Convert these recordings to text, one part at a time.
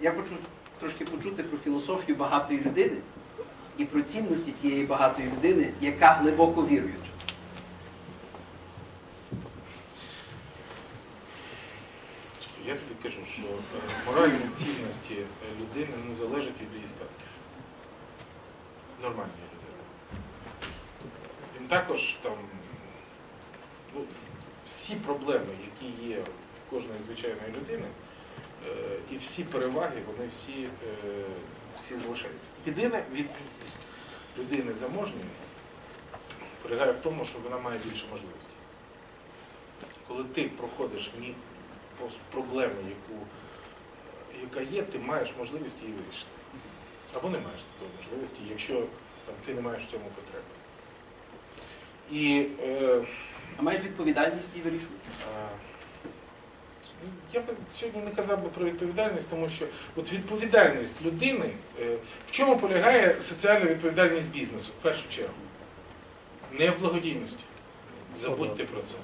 Я хочу трошки почути про філософію багатої людини і про цінності тієї багатої людини, яка глибоко віруюча. Я тобі кажу, що е, моральні цінності е, людини не залежать від її статків. Нормальної людини. Він також там ну, всі проблеми, які є в кожної звичайної людини, і всі переваги, вони всі, е, всі залишаються. Єдина відмінність людини заможньої полягає в тому, що вона має більше можливостей. Коли ти проходиш проблему, яку, яка є, ти маєш можливість її вирішити. Або не маєш такої можливості, якщо там, ти не маєш в цьому потреби. І е, А маєш відповідальність і вирішувати. Я б сьогодні не казав би про відповідальність, тому що от відповідальність людини, е, в чому полягає соціальна відповідальність бізнесу в першу чергу? Не в благодійності. Забудьте про це.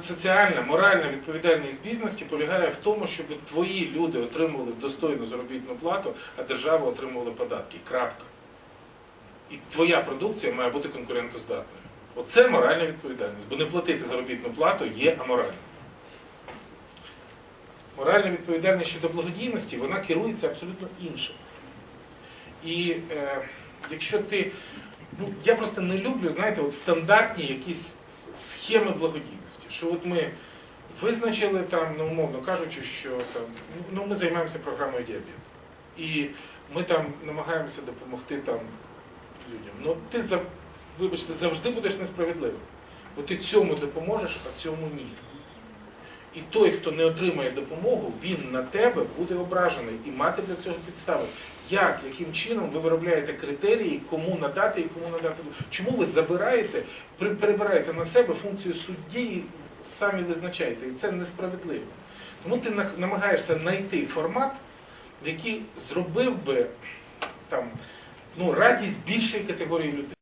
Соціальна, моральна відповідальність бізнесу полягає в тому, щоб твої люди отримували достойну заробітну плату, а держава отримувала податки. Крапка. І твоя продукція має бути конкурентоздатною. Оце моральна відповідальність, бо не платити заробітну плату є аморальним. Моральна відповідальність щодо благодійності, вона керується абсолютно іншим. І е, якщо ти. Ну, я просто не люблю, знаєте, от стандартні якісь схеми благодійності. Що от ми визначили там, ну, умовно кажучи, що там, ну, ми займаємося програмою діабету. І ми там намагаємося допомогти там людям. Ну ти вибачте, завжди будеш несправедливим. Бо ти цьому допоможеш, а цьому ні. І той, хто не отримає допомогу, він на тебе буде ображений і мати для цього підстави. Як, яким чином ви виробляєте критерії, кому надати і кому надати? Чому ви забираєте, перебираєте на себе функцію судді і самі визначаєте? І це несправедливо. Тому ти намагаєшся знайти формат, який зробив би там, ну, радість більшої категорії людей.